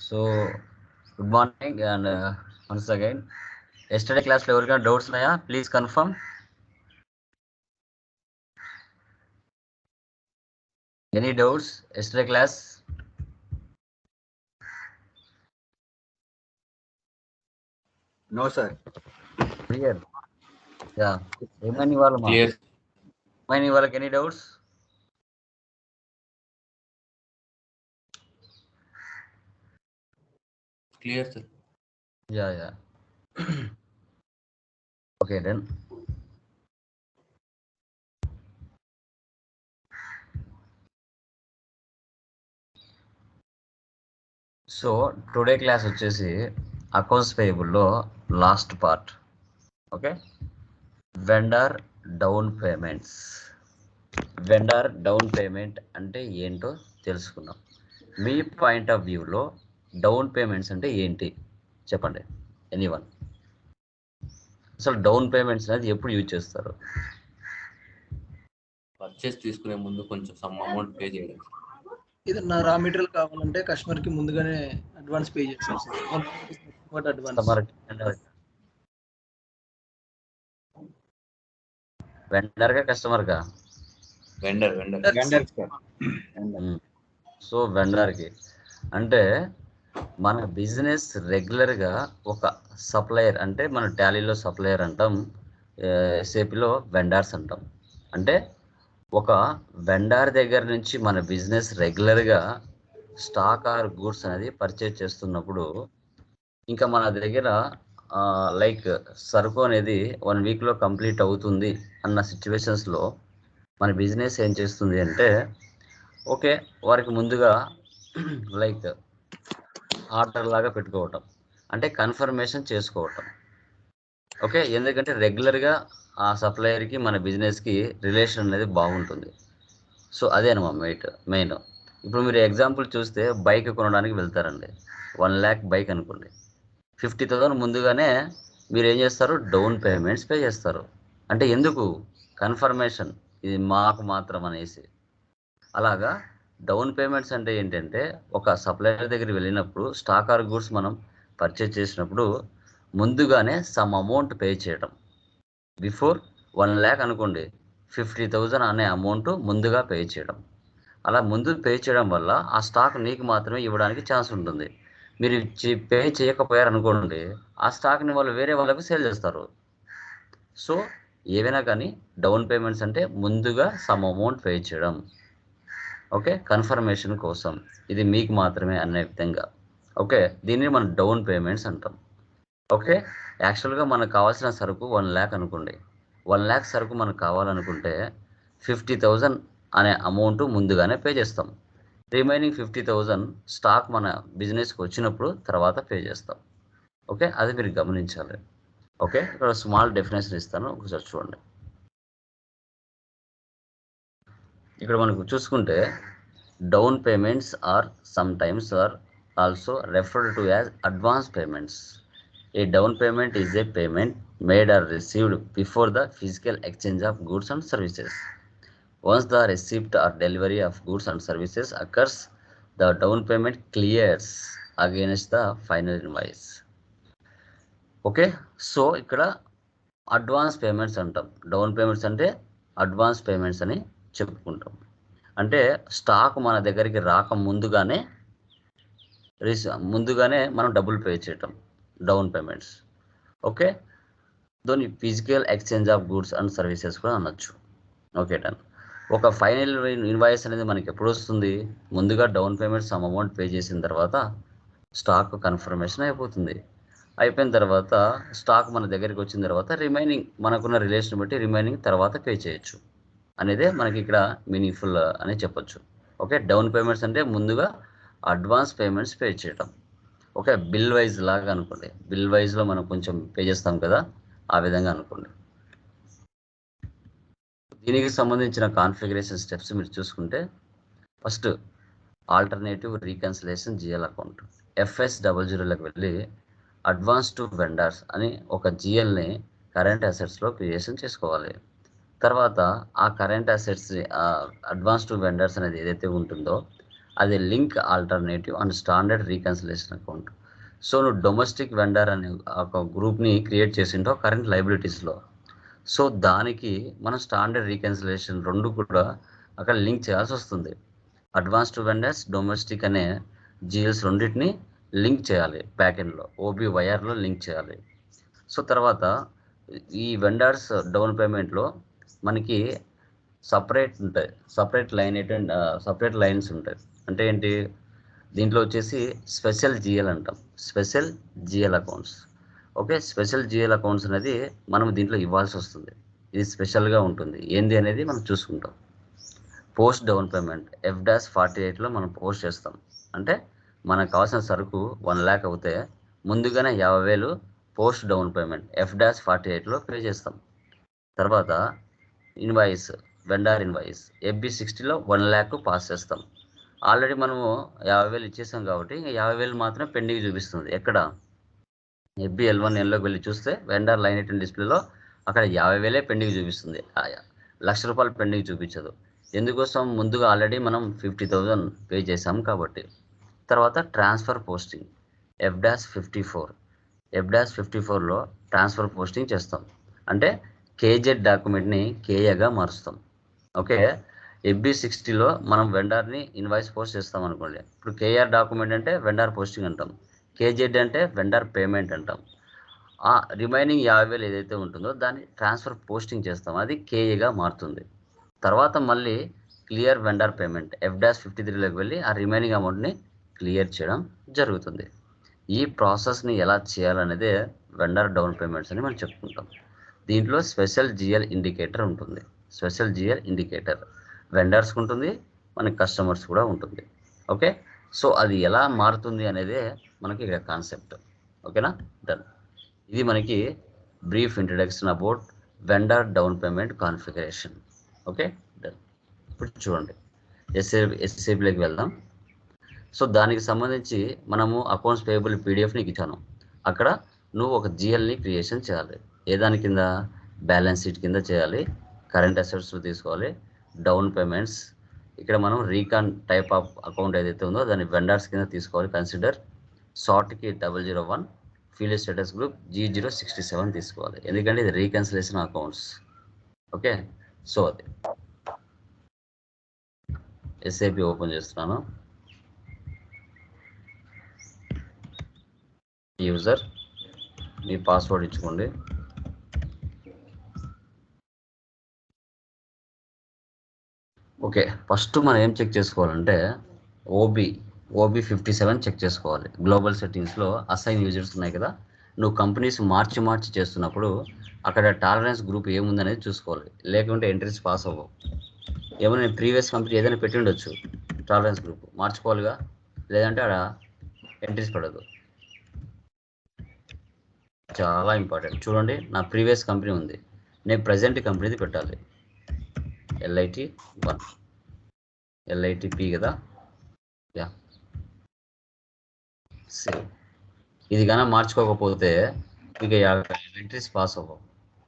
So good morning and once again yesterday క్లాస్లో ఎవరికైనా doubts ఉన్నాయా please confirm any doubts yesterday class no sir clear yeah ఏమని వాళ్ళు clear ఏమని వాళ్ళకి any doubts clear sir Yeah, yeah. okay, then. So today class వచ్చేసి accounts పేయబుల్లో last part okay vendor down payments vendor down payment అంటే ఏంటో తెలుసుకున్నాం మీ point of వ్యూలో డౌన్ పేమెంట్స్ అంటే ఏంటి? చెప్పండి. ఎనీవన్. అసలు డౌన్ పేమెంట్స్ అనేది ఎప్పుడు యూజ్ చేస్తారు? పర్చేస్ తీసుకునే ముందు కొంచెం సమ్ అమౌంట్ పే చేయడం. ఏదన్నా రా మెటీరియల్ కావాలంటే కస్టమర్కి ముందుగానే అడ్వాన్స్ పే అడ్వాన్స్ కస్టమర్ వెండర్గా కస్టమర్గా వెండర్ వెండర్ వెండర్ సో వెండర్కి. అంటే మన బిజినెస్ రెగ్యులర్గా ఒక సప్లయర్ అంటే మన టాలీలో సప్లయర్ అంటాం ఎస్ఏపిలో వెండార్స్ అంటాం. అంటే ఒక వెండార్ దగ్గర నుంచి మన బిజినెస్ రెగ్యులర్గా స్టాక్ ఆర్ గూడ్స్ అనేది పర్చేజ్ చేస్తున్నప్పుడు ఇంకా మన దగ్గర లైక్ సరుకు అనేది వన్ వీక్లో కంప్లీట్ అవుతుంది అన్న సిచ్యువేషన్స్లో మన బిజినెస్ ఏం చేస్తుంది అంటే ఓకే వారికి ముందుగా లైక్ ఆర్డర్ లాగా పెట్టుకోవటం. అంటే కన్ఫర్మేషన్ చేసుకోవటం. ఓకే? ఎందుకంటే రెగ్యులర్గా ఆ సప్లయర్కి మన బిజినెస్కి రిలేషన్ అనేది బాగుంటుంది. సో అదే అనమా మెయిట్ మెయిన్. ఇప్పుడు మీరు ఎగ్జాంపుల్ చూస్తే బైక్ కొనడానికి వెళ్తారండి. వన్ ల్యాక్ బైక్ అనుకోండి. ఫిఫ్టీ థౌసండ్ ముందుగానే మీరు ఏం చేస్తారు? డౌన్ పేమెంట్స్ పే చేస్తారు. అంటే ఎందుకు? కన్ఫర్మేషన్. ఇది మాకు మాత్రం అనేసి. అలాగా? డౌన్ పేమెంట్స్ అంటే ఏంటంటే ఒక సప్లయర్ దగ్గర వెళ్ళినప్పుడు స్టాక్ ఆర్ గూడ్స్ మనం పర్చేజ్ చేసినప్పుడు ముందుగానే సమ్ అమౌంట్ పే చేయడం బిఫోర్ వన్ ల్యాక్ అనుకోండి ఫిఫ్టీ థౌజండ్ అనే అమౌంట్ ముందుగా పే చేయడం అలా ముందు పే చేయడం వల్ల ఆ స్టాక్ నీకు మాత్రమే ఇవ్వడానికి ఛాన్స్ ఉంటుంది. మీరు పే చేయకపోయారు అనుకోండి ఆ స్టాక్ని వాళ్ళు వేరే వాళ్ళకు సేల్ చేస్తారు. సో ఏవైనా కానీ డౌన్ పేమెంట్స్ అంటే ముందుగా సమ్ అమౌంట్ పే చేయడం. ఓకే? కన్ఫర్మేషన్ కోసం. ఇది మీకు మాత్రమే అనే విధంగా. ఓకే? దీన్ని మనం డౌన్ పేమెంట్స్ అంటాం. ఓకే? యాక్చువల్గా మనకు కావాల్సిన సరుకు వన్ ల్యాక్ అనుకోండి. వన్ ల్యాక్ సరుకు మనకు కావాలనుకుంటే ఫిఫ్టీ థౌజండ్ అనే అమౌంట్ ముందుగానే పే చేస్తాం. రిమైనింగ్ ఫిఫ్టీ థౌజండ్ స్టాక్ మన బిజినెస్కి వచ్చినప్పుడు తర్వాత పే చేస్తాం. ఓకే? అది మీరు గమనించాలి. ఓకే? ఇక్కడ స్మాల్ డెఫినేషన్ ఇస్తాను. ఒకసారి చూడండి. ఇక్కడ మనకు చూసుకుంటే down payments are sometimes are also referred to as advance payments a down payment is a payment made or received before the physical exchange of goods and services once the receipt or delivery of goods and services occurs the down payment clears against the final invoice okay so ఇక్కడ advance payments అంటాం. Down payments అంటే advance payments అని చెప్పుకుంటాం. అంటే stock మన దగ్గరికి రాక ముందుగానే రిసీ ముందుగానే మనం డబ్బులు పే చేయటం డౌన్ పేమెంట్స్. ఓకే? దాని physical exchange of goods and services కూడా అనొచ్చు. Okay done. ఒక ఫైనల్ ఇన్వాయిస్ అనేది మనకి ఎప్పుడు వస్తుంది? ముందుగా down payment some amount pay చేసిన తర్వాత స్టాక్ కన్ఫర్మేషన్ అయిపోతుంది. అయిపోయిన తర్వాత స్టాక్ మన దగ్గరికి వచ్చిన తర్వాత రిమైనింగ్ మనకున్న రిలేషన్ బట్టి రిమైనింగ్ తర్వాత పే చేయొచ్చు. అనేది మనకి ఇక్కడ మీనింగ్ఫుల్ అని చెప్పొచ్చు. ఓకే డౌన్ పేమెంట్స్ అంటే ముందుగా అడ్వాన్స్ పేమెంట్స్ పే చేయటం. ఓకే బిల్ వైజ్ లాగా అనుకోండి. బిల్ వైజ్లో మనం కొంచెం పే చేస్తాం కదా ఆ విధంగా అనుకోండి. దీనికి సంబంధించిన కాన్ఫిగరేషన్ స్టెప్స్ మీరు చూసుకుంటే first alternative reconciliation GL account FS double జీరోలకు వెళ్ళి అడ్వాన్స్ టు వెండర్స్ అని ఒక జిఎల్ని కరెంట్ అసెట్స్లో క్రియేషన్ చేసుకోవాలి. తర్వాత ఆ current assets advance to vendors అనేది ఏదైతే ఉంటుందో అది link alternative and standard reconciliation account so నువ్వు డొమెస్టిక్ వెండర్ అనే ఒక గ్రూప్ని క్రియేట్ చేసింటో కరెంట్ లైబిలిటీస్లో సో దానికి మనం స్టాండర్డ్ రీకన్సిలేషన్ రెండు కూడా అక్కడ లింక్ చేయాల్సి వస్తుంది. అడ్వాన్స్డ్ వెండర్స్ డొమెస్టిక్ అనే జిఎల్స్ రెండింటిని లింక్ చేయాలి బ్యాకెండ్లో ఓబీ వైఆర్లో లింక్ చేయాలి. సో తర్వాత ఈ వెండర్స్ డౌన్ పేమెంట్లో మనకి సపరేట్ ఉంటాయి. సపరేట్ లైన్ ఏంటంటే సపరేట్ లైన్స్ ఉంటాయి. అంటే ఏంటి? దీంట్లో వచ్చేసి స్పెషల్ జిఎల్ అంటాం. Special GL accounts. Okay? Special GL accounts అనేది మనం దీంట్లో ఇవ్వాల్సి వస్తుంది. ఇది స్పెషల్గా ఉంటుంది. ఏంది అనేది మనం చూసుకుంటాం. Post down payment. F dash forty ఎయిట్లో మనం పోస్ట్ చేస్తాం. అంటే మనకు కావాల్సిన సరుకు వన్ ల్యాక్ అవుతే ముందుగానే యాభై వేలు post down payment. F dash forty ఎయిట్లో పే చేస్తాం. తర్వాత ఇన్వాయిస్ వెండార్ ఇన్వాయిస్. ఎఫ్బి సిక్స్టీలో వన్ ల్యాక్ పాస్ చేస్తాం. ఆల్రెడీ మనము యాభై వేలు ఇచ్చేసాం కాబట్టి ఇంకా యాభై వేలు మాత్రం పెండింగ్ చూపిస్తుంది. ఎక్కడ? ఎఫ్బి ఎల్ వన్ ఎన్లోకి వెళ్ళి చూస్తే వెండార్ లైన్ ఎయిట్ డిస్ప్లేలో అక్కడ యాభై వేలే పెండింగ్ చూపిస్తుంది. లక్ష రూపాయలు పెండింగ్ చూపించదు. ఎందుకోసం? ముందుగా ఆల్రెడీ మనం ఫిఫ్టీ థౌజండ్ పే చేసాం కాబట్టి. తర్వాత transfer posting. F dash fifty four. F dash fifty ఫోర్లో ట్రాన్స్ఫర్ పోస్టింగ్ చేస్తాం. అంటే కేజెడ్ డాక్యుమెంట్ని కేఏగా మారుస్తాం. ఓకే? ఎఫ్బి సిక్స్టీలో మనం వెండార్ని ఇన్వాయిస్ పోస్ట్ చేస్తాం అనుకోండి. ఇప్పుడు కేఆర్ డాక్యుమెంట్ అంటే వెండార్ పోస్టింగ్ అంటాం. కేజెడ్ అంటే వెండార్ పేమెంట్ అంటాం. ఆ రిమైనింగ్ యాభై వేలు ఏదైతే ఉంటుందో దాన్ని ట్రాన్స్ఫర్ పోస్టింగ్ చేస్తాం. అది కేఏగా మారుతుంది. తర్వాత మళ్ళీ clear vendor payment F dash fifty త్రీలోకి వెళ్ళి ఆ రిమైనింగ్ అమౌంట్ని క్లియర్ చేయడం జరుగుతుంది. ఈ ప్రాసెస్ని ఎలా చేయాలనేదే వెండర్ డౌన్ పేమెంట్స్ అని మనం చెప్పుకుంటాం. దీంట్లో స్పెషల్ జిఎల్ ఇండికేటర్ ఉంటుంది. స్పెషల్ జిఎల్ ఇండికేటర్ వెండర్స్కి ఉంటుంది మనకి కస్టమర్స్ కూడా ఉంటుంది. ఓకే? సో అది ఎలా మారుతుంది అనేదే మనకి ఇక్కడ కాన్సెప్ట్. ఓకేనా? డన్. ఇది మనకి brief introduction about vendor down payment configuration. Okay? Done. ఇప్పుడు చూడండి. ఎస్ఏ ఎస్ఏబిలోకి వెళ్దాం. సో దానికి సంబంధించి మనము అకౌంట్స్ పేయబుల్ పీడిఎఫ్ నీకు ఇచ్చాను. అక్కడ నువ్వు ఒక జిఎల్ని క్రియేషన్ చేయాలి. ఏ దాని కింద? బ్యాలెన్స్ షీట్ కింద చేయాలి. కరెంట్ అసెట్స్ తీసుకోవాలి. Down payments. ఇక్కడ మనం రీకాన్ టైప్ ఆఫ్ అకౌంట్ ఏదైతే ఉందో దాన్ని వెండర్స్ కింద తీసుకోవాలి. Consider. షార్ట్కి double zero one. Field status group G zero sixty seven తీసుకోవాలి. ఎందుకంటే ఇది రీకన్సిలేషన్ అకౌంట్స్. ఓకే? సో అది. ఎస్ఐపి ఓపెన్ చేస్తున్నాను. యూజర్ మీ పాస్వర్డ్ ఇచ్చుకోండి. ఓకే ఫస్ట్ మనం ఏం చెక్ చేసుకోవాలంటే OB OB fifty seven check చేసుకోవాలి. గ్లోబల్ సెట్టింగ్స్లో అసైన్ యూజర్స్ ఉన్నాయి కదా నువ్వు కంపెనీస్ మార్చి మార్చి చేస్తున్నప్పుడు అక్కడ టాలరెన్స్ గ్రూప్ ఏముందనేది చూసుకోవాలి. లేకుంటే ఎంట్రీస్ పాస్ అవ్వవు. ఏమైనా ప్రీవియస్ కంపెనీ ఏదైనా పెట్టి ఉండొచ్చు టాలరెన్స్ గ్రూప్. మార్చుకోవాలిగా? లేదంటే అక్కడ ఎంట్రీస్ పడదు. చాలా ఇంపార్టెంట్. చూడండి నా ప్రీవియస్ కంపెనీ ఉంది. నేను ప్రజెంట్ కంపెనీది పెట్టాలి. ఎల్ఐటి వన్ ఎల్ఐటి పి కదా? యా సేవ్ ఇది కానీ మార్చుకోకపోతే ఇక ఎంట్రీస్ పాస్ అవ్వవు.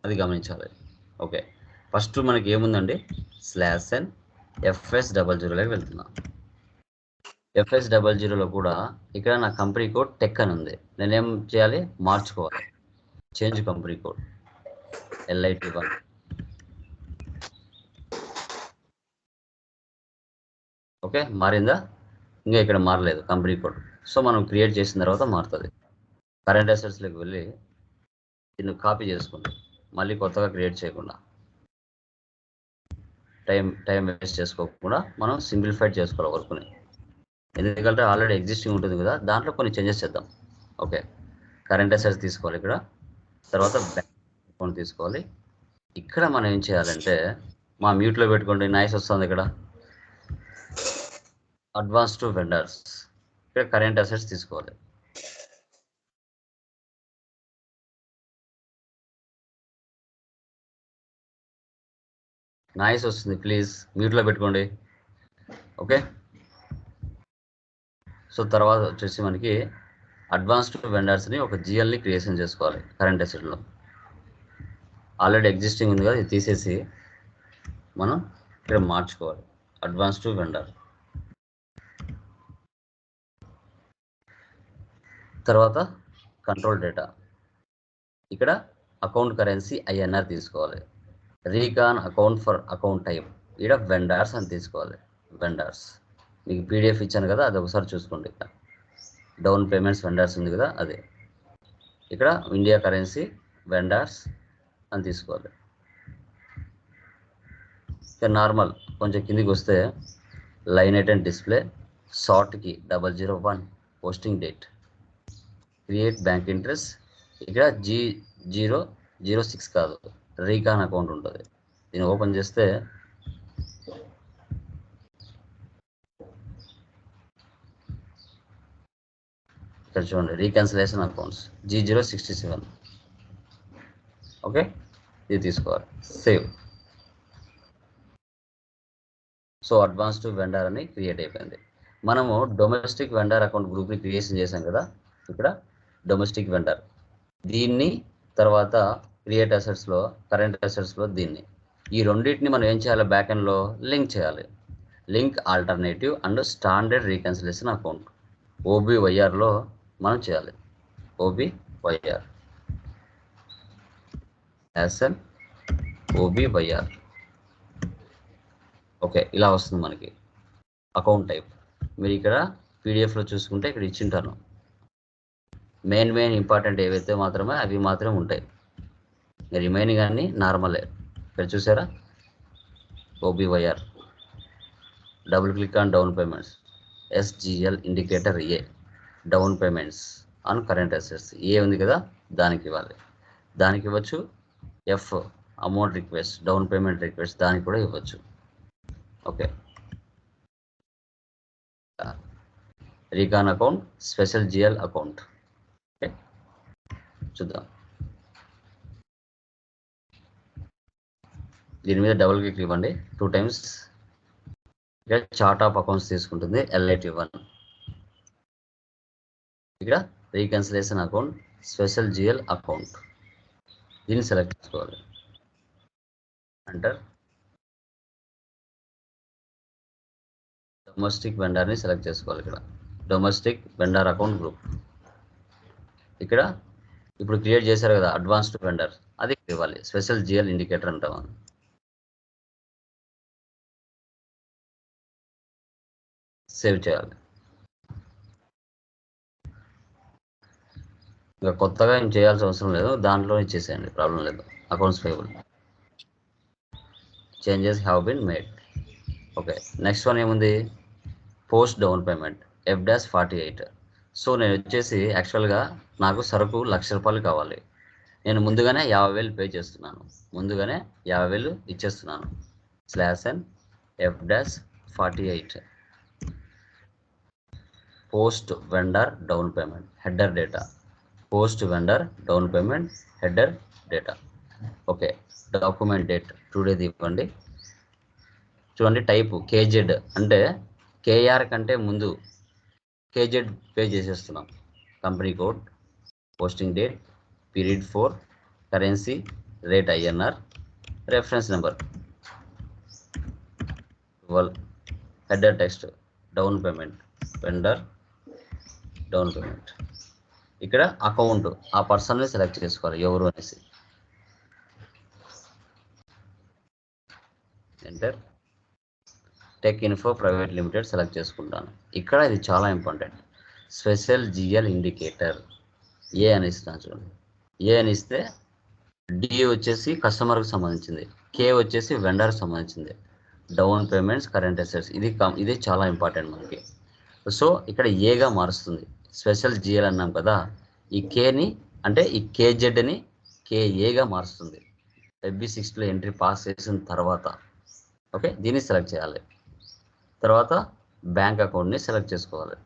అది గమనించాలి. ఓకే ఫస్ట్ మనకి ఏముందండి? స్లాష్ ఎన్ ఎఫ్ఎస్ డబల్ జీరోలోకి వెళ్తున్నా. ఎఫ్ఎస్ డబల్ జీరోలో కూడా ఇక్కడ నా కంపెనీ కోడ్ టెక్ అని ఉంది. నేనేం చేయాలి? మార్చుకోవాలి. Change company code LIT one okay? మారిందా? ఇంకా ఇక్కడ మారలేదు కంపెనీ కోడ్. సో మనం క్రియేట్ చేసిన తర్వాత మారుతుంది. కరెంట్ అసెట్స్లోకి వెళ్ళి దీన్ని కాపీ చేసుకోండి. మళ్ళీ కొత్తగా క్రియేట్ చేయకుండా. టైం టైం వేస్ట్ చేసుకోకుండా మనం సింప్లిఫైడ్ చేసుకోవాలి వర్క్ని. ఎందుకంటే ఆల్రెడీ ఎగ్జిస్టింగ్ ఉంటుంది కదా దాంట్లో కొన్ని చేంజెస్ చేద్దాం. ఓకే? కరెంట్ అసెట్స్ తీసుకోవాలి ఇక్కడ. తర్వాత బ్యాంక్ అకౌంట్ తీసుకోవాలి. ఇక్కడ మనం ఏం చేయాలంటే మా మ్యూట్లో పెట్టుకోండి నాయిస్ వస్తుంది ఇక్కడ. అడ్వాన్స్ టు వెండర్స్ ఇక్కడ కరెంట్ అసెట్స్ తీసుకోవాలి. నాయిస్ వస్తుంది ప్లీజ్ మ్యూట్లో పెట్టుకోండి. ఓకే సో తర్వాత వచ్చేసి మనకి అడ్వాన్స్డ్ వెండర్స్ని ఒక జిఎల్ని క్రియేషన్ చేసుకోవాలి కరెంట్ అసెట్లో ఆల్రెడీ ఎగ్జిస్టింగ్ ఉంది కదా ఇది తీసేసి మనం ఇక్కడ మార్చుకోవాలి. అడ్వాన్స్డ్ వెండర్ తర్వాత కంట్రోల్ డేటా ఇక్కడ అకౌంట్ కరెన్సీ ఐఎన్ఆర్ తీసుకోవాలి. Recon account for account type ఇక్కడ వెండార్స్ అని తీసుకోవాలి. వెండార్స్ మీకు పీడిఎఫ్ ఇచ్చాను కదా అది ఒకసారి చూసుకోండి ఇక్కడ. డౌన్ పేమెంట్స్ వెండార్స్ ఉంది కదా అదే. ఇక్కడ ఇండియా కరెన్సీ వెండార్స్ అని తీసుకోవాలి. నార్మల్ కొంచెం కిందికి వస్తే line item display షార్ట్కి double zero one posting date create bank interest ఇక్కడ జీ జీరో జీరో సిక్స్ కాదు. రీకాన్ అకౌంట్ ఉంటుంది. దీన్ని ఓపెన్ చేస్తే ఇక్కడ చూడండి reconciliation accounts. G zero sixty seven. Okay? ఇది తీసుకోవాలి. సేవ్. సో అడ్వాన్స్డ్ వెండర్ అని క్రియేట్ అయిపోయింది. మనము డొమెస్టిక్ వెండర్ అకౌంట్ గ్రూప్ని క్రియేషన్ చేసాం కదా. ఇక్కడ డొమెస్టిక్ వెండర్ దీన్ని తర్వాత క్రియేట్ అసెట్స్లో కరెంట్ అసెట్స్లో దీన్ని. ఈ రెండింటిని మనం ఏం చేయాలి? బ్యాక్ ఎండ్లో లింక్ చేయాలి. Link alternative and standard reconciliation account ఓబీవైఆర్లో మనం చేయాలి. ఓబీవైఆర్ ఎస్ఎన్ ఓబీవైఆర్ ఓకే ఇలా వస్తుంది మనకి. అకౌంట్ టైప్ మీరు ఇక్కడ పీడిఎఫ్లో చూసుకుంటే ఇక్కడ ఇచ్చింటాను. మెయిన్ మెయిన్ ఇంపార్టెంట్ ఏవైతే మాత్రమే అవి మాత్రమే ఉంటాయి. రిమైనింగ్ అన్ని నార్మలే ఇక్కడ చూసారా? OBYR double click on down payments SGL indicator A down payments on current assets A ఉంది కదా? దానికి ఇవ్వాలి. దానికి ఇవ్వచ్చు. F amount request down payment request దానికి కూడా ఇవ్వచ్చు. Okay recon account special GL account చూద్దాం దీని మీద డబుల్ క్లిక్ ఇవ్వండి. టూ టైమ్స్ ఇక్కడ చార్ట్ ఆఫ్ అకౌంట్స్ తీసుకుంటుంది. ఎల్ఐటి వన్ ఇక్కడ reconciliation account special GL account దీన్ని సెలెక్ట్ చేసుకోవాలి. అంటర్ డొమెస్టిక్ వెండర్ని సెలెక్ట్ చేసుకోవాలి ఇక్కడ. డొమెస్టిక్ వెండర్ అకౌంట్ గ్రూప్ ఇక్కడ ఇప్పుడు క్రియేట్ చేశారు కదా అడ్వాన్స్డ్ వెండర్. అది ఇవ్వాలి. స్పెషల్ జిఎల్ ఇండికేటర్ అంటాం సేవ్ చేయాలి. ఇంకా కొత్తగా ఏం చేయాల్సిన అవసరం లేదు. దాంట్లో ఇచ్చేసేయండి. ప్రాబ్లం లేదు. Accounts payable changes have been made. Okay. Next one ఏముంది? Post down payment. F dash forty eight. So నేను వచ్చేసి యాక్చువల్గా నాకు సరుకు లక్ష రూపాయలు కావాలి. నేను ముందుగానే యాభై వేలు పే చేస్తున్నాను. ముందుగానే యాభై వేలు ఇచ్చేస్తున్నాను. Slash and F dash forty eight. Post vendor down payment header data. Post vendor down payment header data. Okay document date టుడేది ఇవ్వండి. చూడండి టైపు కేజెడ్ అంటే కేఆర్ కంటే ముందు కేజెడ్ పే చేసేస్తున్నాం. Company code posting date period four currency rate INR reference number. Twelve header text down payment vendor down payment. ఇక్కడ account ఆ పర్సన్ని select చేసుకోవాలి ఎవరు అనేసి. Enter tech info private limited select చేసుకుంటాను. ఇక్కడ ఇది చాలా important special GL indicator A అని ఇస్తాను చూడండి. ఏ అని ఇస్తే డి వచ్చేసి కస్టమర్కి సంబంధించింది. కే వచ్చేసి వెండర్కి సంబంధించింది. డౌన్ పేమెంట్స్ కరెంట్ అసెట్స్ ఇది కమ్ ఇది చాలా ఇంపార్టెంట్ మనకి. సో ఇక్కడ ఏగా మారుస్తుంది. స్పెషల్ జిఎల్ అన్నాం కదా. ఈ కేని అంటే ఈ కేజెడ్ని కేఏగా మారుస్తుంది. ఎఫ్బి సిక్స్లో ఎంట్రీ పాస్ చేసిన తర్వాత. ఓకే దీన్ని సెలెక్ట్ చేయాలి. తర్వాత బ్యాంక్ అకౌంట్ని సెలెక్ట్ చేసుకోవాలి.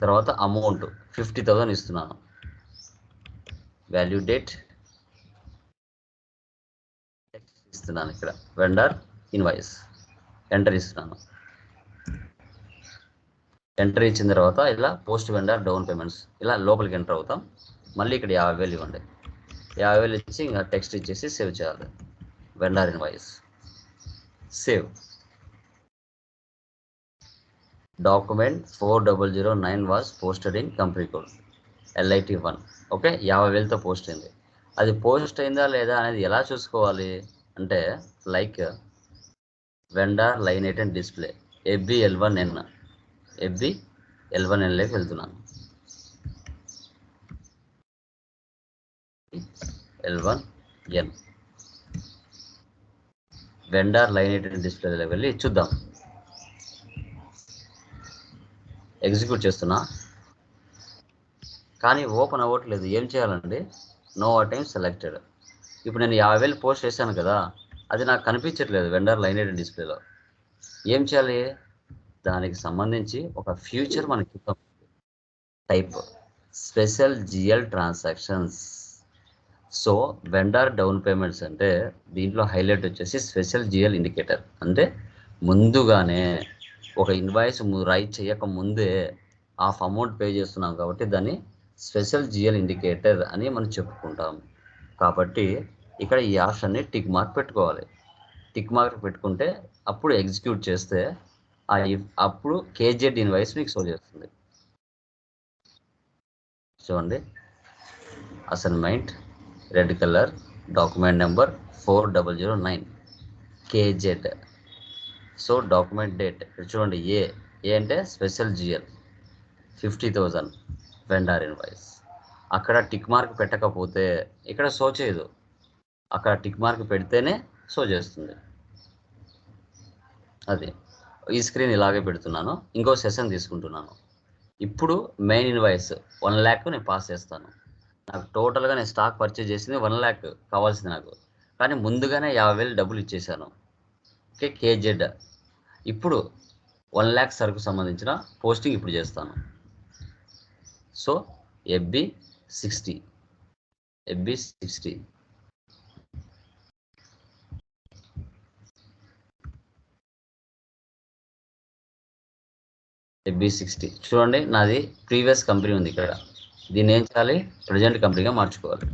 తర్వాత అమౌంట్ ఫిఫ్టీ థౌసండ్ ఇస్తున్నాను. వాల్యూ డేట్ ఇస్తున్నాను ఇక్కడ. Vendor invoice. ఎంటర్ ఇస్తున్నాను. ఎంటర్ ఇచ్చిన తర్వాత ఇలా పోస్ట్ వెండర్ డౌన్ పేమెంట్స్ ఇలా లోపలికి ఎంటర్ అవుతాం. మళ్ళీ ఇక్కడ యాభై వేలు ఇవ్వండి. యాభై వేలు ఇచ్చి ఇంకా టెక్స్ట్ ఇచ్చేసి సేవ్ చేయాలి. Vendor invoice save document four double zero nine was posted in company code LIT one okay యాభై వేలతో పోస్ట్ అయింది. అది పోస్ట్ అయిందా లేదా అనేది ఎలా చూసుకోవాలి? అంటే like vendor line item and display FB L one N FB L one ఎన్లోకి వెళ్తున్నాను. L one N vendor line item and డిస్ప్లేలోకి వెళ్ళి చూద్దాం. ఎగ్జిక్యూట్ చేస్తున్నా. కానీ ఓపెన్ అవ్వట్లేదు. ఏం చేయాలండి? నో అటైమ్ సెలెక్టెడ్ ఇప్పుడు నేను యాభై వేలు పోస్ట్ చేశాను కదా అది నాకు కనిపించట్లేదు వెండర్ లైన్ ఎయిట్ డిస్ప్లేలో ఏం చేయాలి? దానికి సంబంధించి ఒక ఫ్యూచర్ మనకి type special GL transactions so vendor down payments అంటే దీంట్లో హైలైట్ వచ్చేసి స్పెషల్ జిఎల్ ఇండికేటర్. అంటే ముందుగానే ఒక ఇన్వాయిస్ రైట్ చేయక ముందే హాఫ్ అమౌంట్ పే చేస్తున్నాం కాబట్టి దాన్ని స్పెషల్ జిఎల్ ఇండికేటర్ అని మనం చెప్పుకుంటాం. కాబట్టి ఇక్కడ ఈ ఆప్షన్ని టిక్ మార్క్ పెట్టుకోవాలి. టిక్ మార్క్ పెట్టుకుంటే అప్పుడు ఎగ్జిక్యూట్ చేస్తే ఆ అప్పుడు కేజెడ్ ఇన్వాయిస్ మీకు షో చేస్తుంది. చూడండి. Assignment red colour document number four double zero nine. KZ so document date. చూడండి ఏ. ఏ అంటే special GL fifty thousand. Vendor invoice. అక్కడ టిక్ మార్క్ పెట్టకపోతే ఇక్కడ షో చేయదు. అక్కడ టిక్ మార్క్ పెడితేనే షో చేస్తుంది. అది. ఈ స్క్రీన్ ఇలాగే పెడుతున్నాను. ఇంకో సెషన్ తీసుకుంటున్నాను. ఇప్పుడు మెయిన్ ఇన్వాయిస్. వన్ ల్యాక్ నేను పాస్ చేస్తాను. నాకు టోటల్గా నేను స్టాక్ పర్చేజ్ చేసింది వన్ ల్యాక్ కావాల్సింది నాకు. కానీ ముందుగానే యాభై వేలు డబ్బులు ఇచ్చేసాను. ఓకే కేజెడ్ ఇప్పుడు వన్ ల్యాక్ సరుకు సంబంధించిన పోస్టింగ్ ఇప్పుడు చేస్తాను. So FB sixty. FB sixty. FB sixty. చూడండి నాది ప్రీవియస్ కంపెనీ ఉంది ఇక్కడ. దీన్ని ఏం చేయాలి? ప్రజెంట్ కంపెనీగా మార్చుకోవాలి.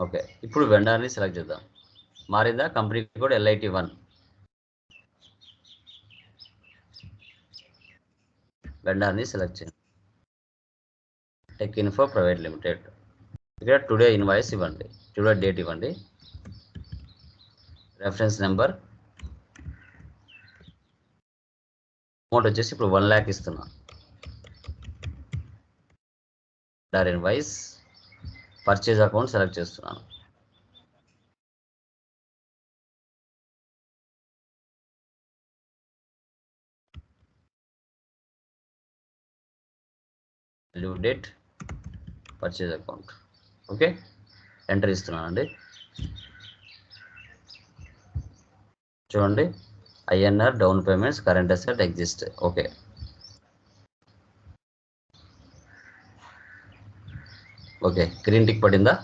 ఓకే ఇప్పుడు వెండర్ని సెలెక్ట్ చేద్దాం. మారిందా? కంపెనీ కూడా ఎల్ఐటి వన్. వెండర్ని సెలెక్ట్ చేయండి. టెక్ ఇన్ఫో ప్రైవేట్ లిమిటెడ్ ఇక్కడ టుడే ఇన్వాయిస్ ఇవ్వండి. టుడే డేట్ ఇవ్వండి. రెఫరెన్స్ నెంబర్ అమౌంట్ వచ్చేసి ఇప్పుడు వన్ ల్యాక్ ఇస్తున్నా. డార్ ఇన్వాయిస్ పర్చేజ్ అకౌంట్ సెలెక్ట్ చేస్తున్నాను. Due date purchase account okay enter ఇస్తున్నానండి. చూడండి. INR down payments current asset exist okay okay green tick పడిందా?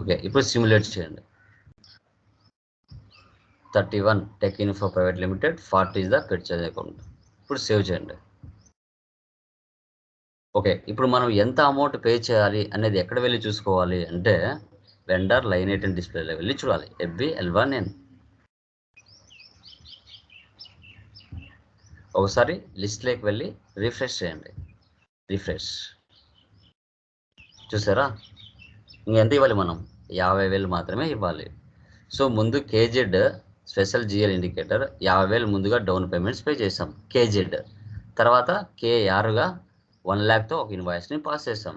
ఓకే ఇప్పుడు సిమ్యులేట్ చేయండి. Thirty one tech info private limited forty is the purchase account ఇప్పుడు save చేయండి. Okay. ఇప్పుడు మనం ఎంత amount pay చేయాలి అనేది ఎక్కడ వెళ్ళి చూసుకోవాలి అంటే వెండర్ లైన్ ఎయిట్ డిస్ప్లేలో వెళ్ళి చూడాలి. ఎఫ్బి ఎల్ వన్ ఎన్ ఒకసారి లిస్ట్లోకి వెళ్ళి రిఫ్రెష్ చేయండి. రిఫ్రెష్ చూసారా? ఇంకెంత ఇవ్వాలి మనం? యాభై వేలు మాత్రమే ఇవ్వాలి. సో ముందు కేజెడ్ స్పెషల్ జిఎల్ ఇండికేటర్ యాభై వేలు ముందుగా డౌన్ పేమెంట్స్ పే చేసాం. కేజెడ్ తర్వాత కేఆర్గా వన్ ల్యాక్తో ఒక ఇన్వాయిస్ని పాస్ చేస్తాం.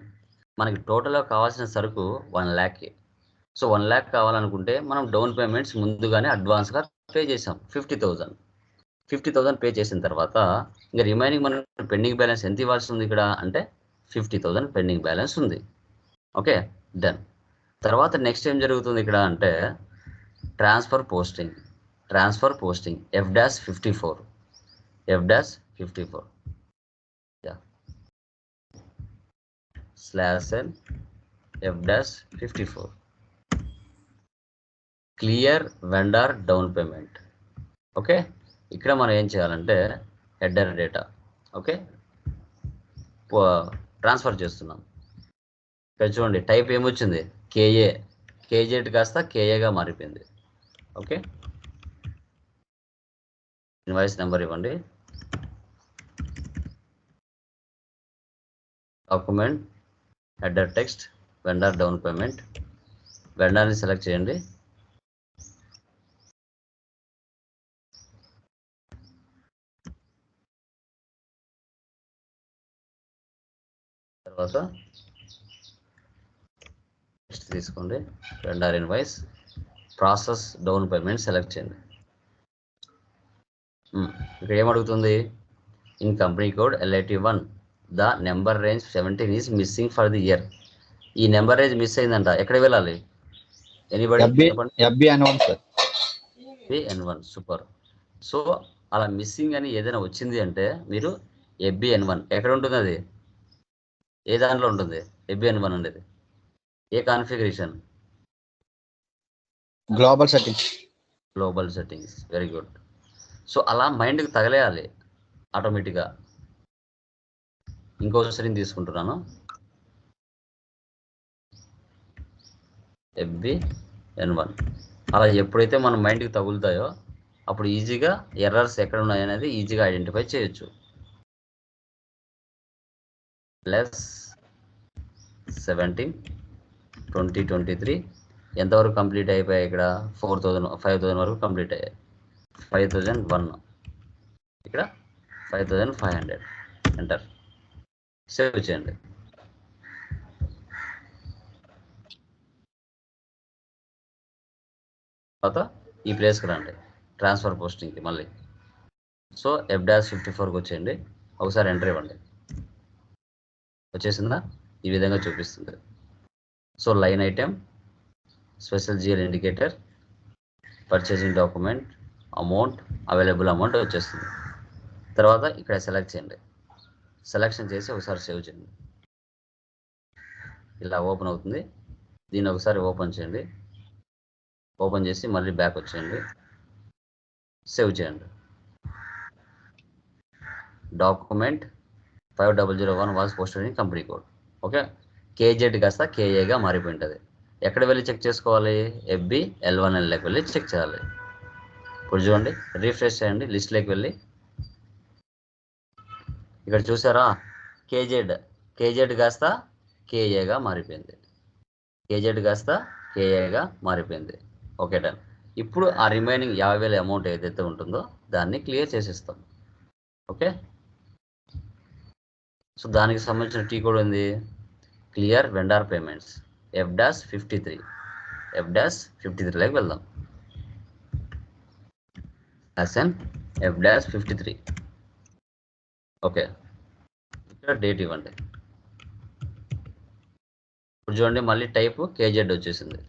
మనకి టోటల్గా కావాల్సిన సరుకు వన్ ల్యాక్కి సో వన్ ల్యాక్ కావాలనుకుంటే మనం డౌన్ పేమెంట్స్ ముందుగానే అడ్వాన్స్గా పే చేసాం fifty thousand fifty thousand pay చేసిన తర్వాత ఇంకా రిమైనింగ్ మనం పెండింగ్ బ్యాలెన్స్ ఎంత ఇవ్వాల్సి ఉంది ఇక్కడ? అంటే ఫిఫ్టీ థౌజండ్ పెండింగ్ బ్యాలెన్స్ ఉంది. ఓకే? డన్ తర్వాత నెక్స్ట్ ఏం జరుగుతుంది ఇక్కడ అంటే transfer posting transfer posting F dash fifty four F dash fifty four slash N F dash fifty four clear vendor down payment okay ఇక్కడ మనం ఏం చేయాలంటే హెడర్ డేటా ఓకే ట్రాన్స్ఫర్ చేస్తున్నాం. ఇక్కడ చూడండి టైప్ ఏమొచ్చింది? కేఏ కేజెట్ కాస్త కేఏగా మారిపోయింది. ఓకే ఇన్వాయిస్ నెంబర్ ఇవ్వండి. Document header text vendor down payment. వెండర్ని select చేయండి. తర్వాత నెక్స్ట్ తీసుకోండి. Vendor invoice process down payment select చేయండి. ఇక్కడ ఏమడుగుతుంది in company code LIT one the number range seventeen is missing for the year. ఈ number range miss అయిందంట. ఎక్కడ వెళ్ళాలి? N one super. So అలా మిస్సింగ్ అని ఏదైనా వచ్చింది అంటే మీరు ఎఫ్బి ఎన్ వన్ ఎక్కడ ఉంటుంది అది? ఏ దాంట్లో ఉంటుంది? ఎఫ్బి ఎన్ వన్ అనేది. ఏ configuration? Global settings global settings very good so అలా మైండ్కి తగలేయాలి. ఆటోమేటిక్గా. ఇంకోసారి తీసుకుంటున్నాను. ఎఫ్బి ఎన్ వన్ అలా ఎప్పుడైతే మన మైండ్కి తగులుతాయో అప్పుడు ఈజీగా ఎర్రర్స్ ఎక్కడ ఉన్నాయనేది ఈజీగా ఐడెంటిఫై చేయొచ్చు. Plus seventeen twenty twenty three ఎంతవరకు కంప్లీట్ అయిపోయాయి ఇక్కడ? ఫోర్ థౌజండ్ ఫైవ్ థౌజండ్ వరకు కంప్లీట్ అయ్యాయి. ఫైవ్ థౌజండ్ వన్ ఇక్కడ five thousand five hundred enter save చేయండి తర్వాత ఈ ప్లేస్కి రండి ట్రాన్స్ఫర్ పోస్టింగ్కి మళ్ళీ సో ఎఫ్ డాష్ ఫిఫ్టీ ఫోర్కి వచ్చేయండి ఒకసారి ఎంటర్ ఇవ్వండి వచ్చేసిందా ఈ విధంగా చూపిస్తుంది so line item special GL indicator purchasing document amount available amount వచ్చేస్తుంది తర్వాత ఇక్కడ సెలెక్ట్ చేయండి సెలక్షన్ చేసి ఒకసారి సేవ్ చేయండి. ఇలా ఓపెన్ అవుతుంది. దీన్ని ఒకసారి ఓపెన్ చేయండి. ఓపెన్ చేసి మళ్ళీ బ్యాక్ వచ్చేయండి. సేవ్ చేయండి. Document five double zero one was posted in company code okay KZ కాస్త కేఏగా మారిపోయింటుంది. ఎక్కడ వెళ్ళి చెక్ చేసుకోవాలి? ఎఫ్బి ఎల్ వన్ ఎల్లోకి వెళ్ళి చెక్ చేయాలి. ఇప్పుడు చూడండి రీఫ్రెష్ చేయండి లిస్ట్లోకి వెళ్ళి ఇక్కడ చూసారా? కేజెడ్ కేజెడ్ కాస్త కేఏగా మారిపోయింది. కేజెడ్ కాస్త కేఏగా మారిపోయింది. Okay done. ఇప్పుడు ఆ రిమైనింగ్ యాభై వేల అమౌంట్ ఏదైతే ఉంటుందో దాన్ని క్లియర్ చేసేస్తాం. ఓకే? సో దానికి సంబంధించిన టీ కోడ్ ఉంది clear vendor payments. F dash fifty three. F dash fifty త్రీలోకి వెళ్దాం. SN F dash fifty three. Okay. ఇక్కడ డేట్ ఇవ్వండి. ఇప్పుడు చూడండి మళ్ళీ టైప్ కేజెడ్ వచ్చేసింది.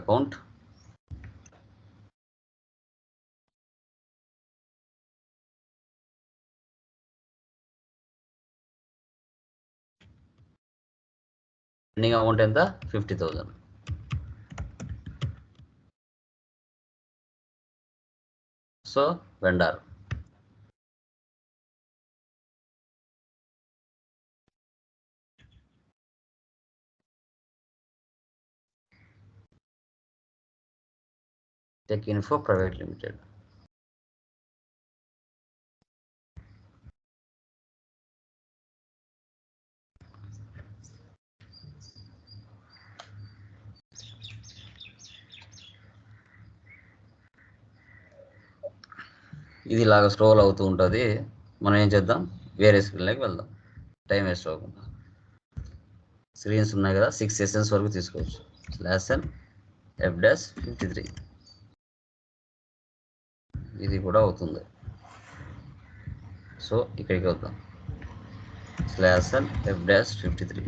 Account ending amount in the 50,000. So vendor. Tech Info Private Limited. ఇది ఇలాగ స్క్రోల్ అవుతూ ఉంటుంది. మనం ఏం చేద్దాం? వేరే స్క్రీన్లోకి వెళ్దాం. టైం వేస్ట్ అవ్వకుండా. స్క్రీన్స్ ఉన్నాయి కదా సిక్స్ సెషన్స్ వరకు తీసుకోవచ్చు. Lesson F dash fifty three ఇది కూడా అవుతుంది. సో ఇక్కడికి వద్దాం. Lesson F dash fifty three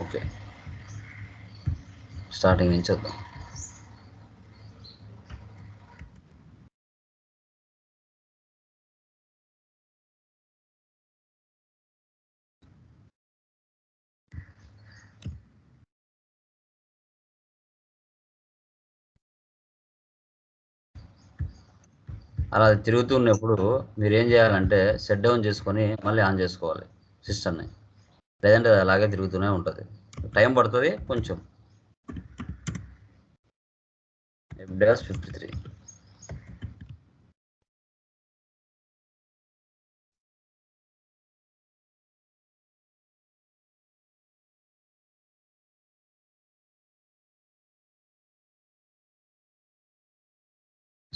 okay starting నుంచి వద్దాం. అలా తిరుగుతూ ఉన్నప్పుడు మీరు ఏం చేయాలంటే సెట్ డౌన్ చేసుకొని మళ్ళీ ఆన్ చేసుకోవాలి సిస్టమ్ని లేదంటే అది అలాగే తిరుగుతూనే ఉంటుంది. టైం పడుతుంది కొంచెం. Dash fifty three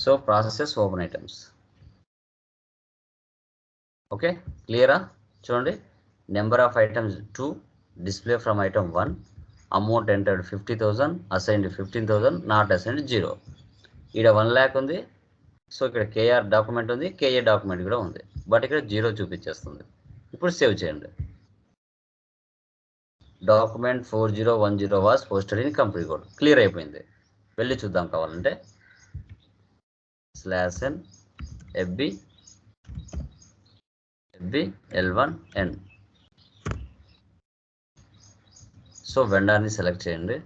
so processes open items. Okay క్లియరా? చూడండి. Number of items to display from item one amount entered fifty thousand assigned fifteen thousand not assigned zero ఇక్కడ వన్ ల్యాక్ ఉంది. సో ఇక్కడ కేఆర్ డాక్యుమెంట్ ఉంది KA document కూడా ఉంది. But ఇక్కడ zero చూపించేస్తుంది. ఇప్పుడు సేవ్ చేయండి. Document four zero one zero was posted in company code clear అయిపోయింది. వెళ్ళి చూద్దాం కావాలంటే. Slash N FB FB L one N. So వెండర్ని select చేయండి.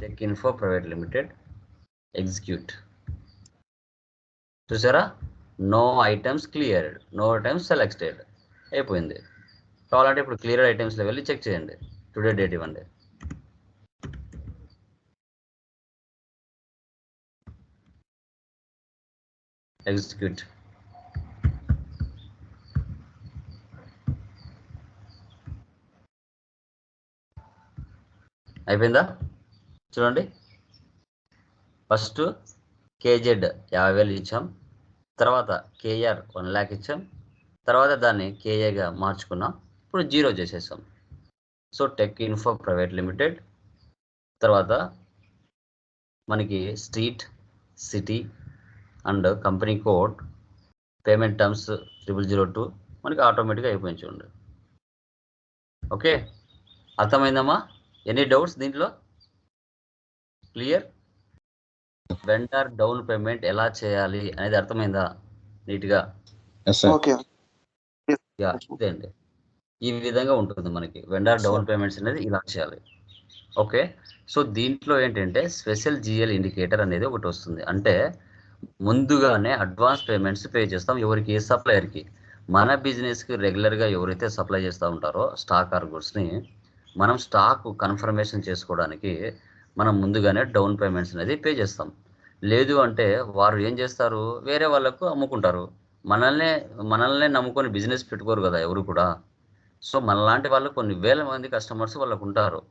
Tech info private limited execute. చూసారా? No items cleared no items selected. అయిపోయింది. కావాలంటే ఇప్పుడు clear ఐటమ్స్లో వెళ్ళి చెక్ చేయండి. టుడే డేట్ ఇవ్వండి. ఎగ్జిక్యూట్. అయిపోయిందా? చూడండి. ఫస్ట్ కేజెడ్ యాభై వేలు ఇచ్చాం. తర్వాత కేఆర్ వన్ ల్యాక్ ఇచ్చాం. తర్వాత దాన్ని కేఏగా మార్చుకున్నాం. ఇప్పుడు జీరో చేసేసాం. So tech info private limited. తర్వాత మనకి street city and company code payment terms triple zero two మనకి ఆటోమేటిక్గా అయిపోయింది చూడండి. ఓకే అర్థమైందమ్మా? ఎనీ డౌట్స్ దీంట్లో? క్లియర్? వెండర్ డౌన్ పేమెంట్ ఎలా చేయాలి అనేది అర్థమైందా? నీట్గా? అండి ఈ విధంగా ఉంటుంది మనకి. వెండర్ డౌన్ పేమెంట్స్ అనేది ఇలా చేయాలి. ఓకే సో దీంట్లో ఏంటంటే స్పెషల్ జిఎల్ ఇండికేటర్ అనేది ఒకటి వస్తుంది. అంటే ముందుగానే అడ్వాన్స్ పేమెంట్స్ పే చేస్తాం ఎవరికి సప్లయర్కి. మన బిజినెస్కి రెగ్యులర్గా ఎవరైతే సప్లై చేస్తూ ఉంటారో స్టాక్ ఆర్ గుడ్స్ని మనం స్టాక్ కన్ఫర్మేషన్ చేసుకోవడానికి మనం ముందుగానే డౌన్ పేమెంట్స్ అనేది పే చేస్తాం. లేదు అంటే వారు ఏం చేస్తారు? వేరే వాళ్ళకు అమ్ముకుంటారు. మనల్నే మనల్నే నమ్ముకొని బిజినెస్ పెట్టుకోరు కదా ఎవరు కూడా. సో మనలాంటి వాళ్ళు కొన్ని వేల మంది కస్టమర్స్ వాళ్ళకు ఉంటారు.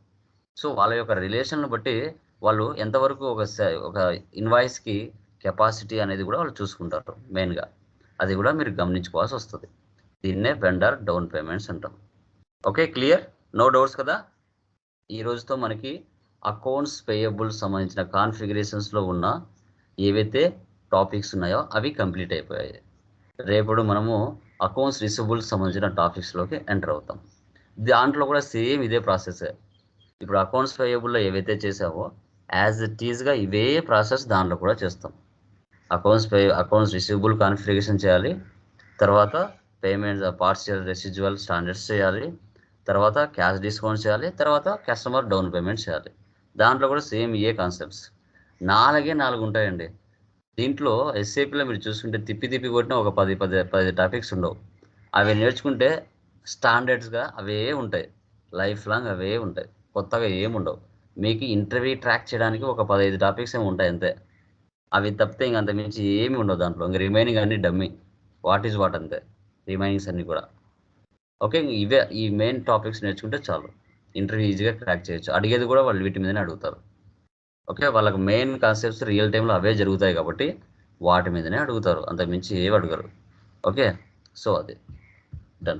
సో వాళ్ళ యొక్క రిలేషన్ను బట్టి వాళ్ళు ఎంతవరకు ఒక ఒక ఇన్వాయిస్కి కెపాసిటీ అనేది కూడా వాళ్ళు చూసుకుంటారు మెయిన్గా. అది కూడా మీరు గమనించుకోవాల్సి వస్తుంది. దీన్నే వెండర్ డౌన్ పేమెంట్స్ అంటాం. Okay clear? నో డౌట్స్ కదా? ఈ రోజుతో మనకి అకౌంట్స్ పేయబుల్ సంబంధించిన కాన్ఫిగరేషన్స్లో ఉన్న ఏవైతే టాపిక్స్ ఉన్నాయో అవి కంప్లీట్ అయిపోయాయి. రేపటి మనము అకౌంట్స్ రిసిబుల్ సంబంధించిన టాపిక్స్లోకి ఎంటర్ అవుతాం. దాంట్లో కూడా సేమ్ ఇదే ప్రాసెస్. ఇప్పుడు అకౌంట్స్ పేయబుల్లో ఏవైతే చేసావో యాజ్ ఇట్ ఈజ్గా ఇవే ప్రాసెస్ దాంట్లో కూడా చేస్తాం. Accounts pay accounts receivable configuration చేయాలి. తర్వాత పేమెంట్ పార్షియల్ రెసిజువల్ స్టాండర్డ్స్ చేయాలి. తర్వాత క్యాష్ డిస్కౌంట్ చేయాలి. తర్వాత కస్టమర్ డౌన్ పేమెంట్ చేయాలి. దాంట్లో కూడా సేమ్ ఏ కాన్సెప్ట్స్ నాలుగే నాలుగు ఉంటాయండి. దీంట్లో ఎస్ఏపీలో మీరు చూసుకుంటే తిప్పి తిప్పి కొట్టిన ఒక పది పది పది టాపిక్స్ ఉండవు. అవి నేర్చుకుంటే స్టాండర్డ్స్గా అవే ఉంటాయి. లైఫ్ లాంగ్ అవే ఉంటాయి. కొత్తగా ఏముండవు మీకు ఇంటర్వ్యూ ట్రాక్ చేయడానికి ఒక పదహైదు టాపిక్స్ ఏమి ఉంటాయి అంతే. అవి తప్పితే ఇంక అంత మించి ఏమి ఉండవు దాంట్లో. ఇంక రిమైనింగ్ అన్ని డమ్మి వాట్ ఈజ్ వాట్ అంతే. రిమైనింగ్స్ అన్ని కూడా. ఓకే ఇవే ఈ మెయిన్ టాపిక్స్ నేర్చుకుంటే చాలు. ఇంటర్వ్యూ ఈజీగా క్రాక్ చేయొచ్చు. అడిగేది కూడా వాళ్ళు వీటి మీదనే అడుగుతారు. ఓకే వాళ్ళకి మెయిన్ కాన్సెప్ట్స్ రియల్ టైంలో అవే జరుగుతాయి కాబట్టి వాటి మీదనే అడుగుతారు. అంతకుమించి ఏవి అడగరు. ఓకే సో అది. డన్